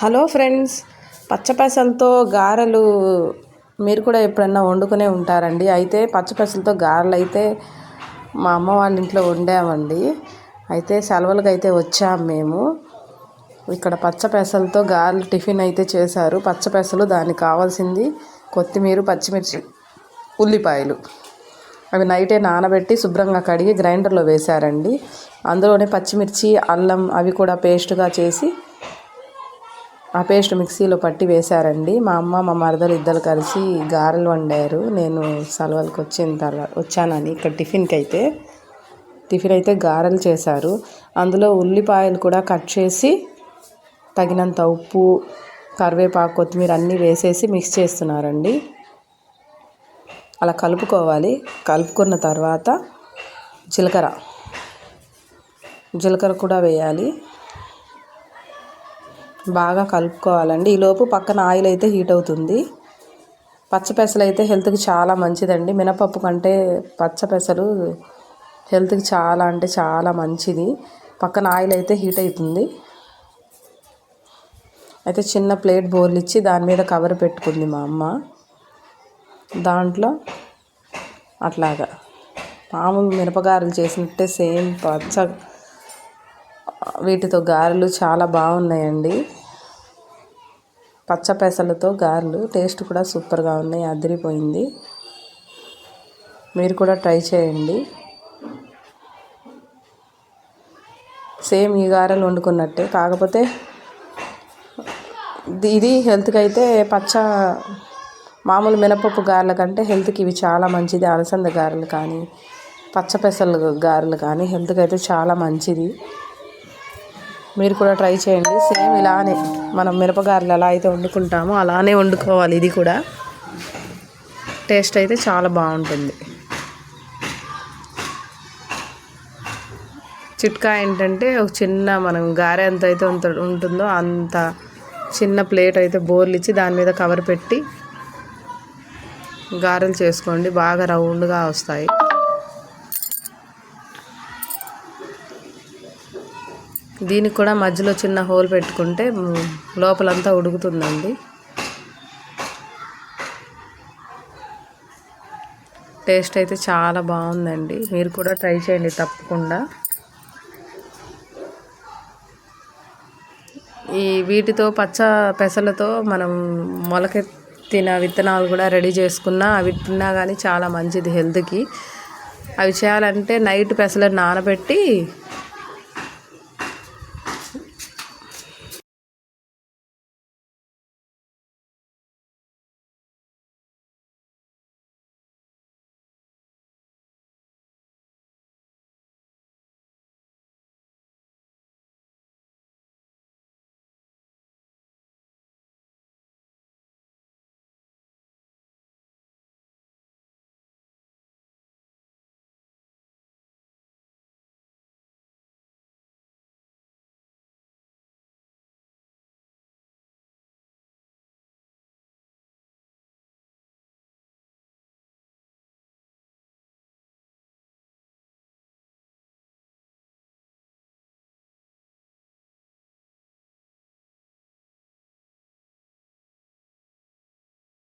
Hello friends పచ్చపెసలతో గారెలు మీరు కూడా ఎప్పుడన్నా వండుకునే ఉంటారండి. అయితే పచ్చపెసలతో గారెలు అయితే మా అమ్మ వాళ్ళ ఇంట్లో వండామండి. అయితే సెలవులకు అయితే వచ్చాము మేము. ఇక్కడ పచ్చపెసలతో గారెలు టిఫిన్ అయితే చేశారు. పచ్చపెసలు దానికి కావాల్సింది కొత్తిమీర పచ్చిమిర్చి ఉల్లిపాయలు. అవి నైటే నానబెట్టి శుభ్రంగా కడిగి గ్రైండర్లో వేశారండి. అందులోనే పచ్చిమిర్చి అల్లం అవి కూడా పేస్ట్గా చేసి ఆ పేస్ట్ మిక్సీలో పట్టి వేశారండి. మా అమ్మ మా మరదలు ఇద్దరు కలిసి గారెలు వండారు. నేను సెలవులకు వచ్చిన తర్వాత వచ్చానని ఇక్కడ టిఫిన్కి అయితే. టిఫిన్ అయితే గారెలు చేశారు. అందులో ఉల్లిపాయలు కూడా కట్ చేసి తగినంత ఉప్పు కరివేపాకు కొత్తిమీర అన్నీ వేసేసి మిక్స్ చేస్తున్నారండి. అలా కలుపుకోవాలి. కలుపుకున్న తర్వాత జీలకర్ర. జీలకర్ర కూడా వేయాలి. బాగా కలుపుకోవాలండి. ఈలోపు పక్కన ఆయిల్ అయితే హీట్ అవుతుంది. పచ్చపెసలు అయితే హెల్త్కి చాలా మంచిదండి. మినపప్పు కంటే పచ్చపెసలు హెల్త్కి చాలా అంటే చాలా మంచిది. పక్కన ఆయిల్ అయితే హీట్ అవుతుంది. అయితే చిన్న ప్లేట్ బోర్లు ఇచ్చి దాని మీద కవర్ పెట్టుకుంది మా అమ్మ. దాంట్లో అట్లాగా మామూలు మిరపగారెలు చేసినట్టే సేమ్ పచ్చ వీటితో గారెలు చాలా బాగున్నాయండి. పచ్చ పెసలతో గారెలు టేస్ట్ కూడా సూపర్గా ఉన్నాయి అదిరిపోయింది. మీరు కూడా ట్రై చేయండి. సేమ్ ఈ గారెలు వండుకున్నట్టే. కాకపోతే ఇది హెల్త్కి అయితే పచ్చ మామూలు మినపప్పు గారెల కంటే హెల్త్కి ఇవి చాలా మంచిది. అలసంద గారెలు కానీ పచ్చ పెసలు గారెలు కానీ హెల్త్కి అయితే చాలా మంచిది. మీరు కూడా ట్రై చేయండి. సేమ్ ఇలానే మనం మిరపగారెలు ఎలా అయితే వండుకుంటామో అలానే వండుకోవాలి. ఇది కూడా టేస్ట్ అయితే చాలా బాగుంటుంది. చిట్కా ఏంటంటే ఒక చిన్న మనం గారె ఎంత అయితే ఉంటుందో అంత చిన్న ప్లేట్ అయితే బోర్లు ఇచ్చి దాని మీద కవర్ పెట్టి గారెలు చేసుకోండి. బాగా రౌండ్గా వస్తాయి. దీనికి కూడా మధ్యలో చిన్న హోల్ పెట్టుకుంటే లోపలంతా ఉడుకుతుందండి. టేస్ట్ అయితే చాలా బాగుందండి. మీరు కూడా ట్రై చేయండి తప్పకుండా. ఈ వీటితో పచ్చ పెసలతో మనం మొలకెత్తిన విత్తనాలు కూడా రెడీ చేసుకున్నా అవి తిన్నా కానీ చాలా మంచిది హెల్త్కి. అవి చేయాలంటే నైట్ పెసలను నానబెట్టి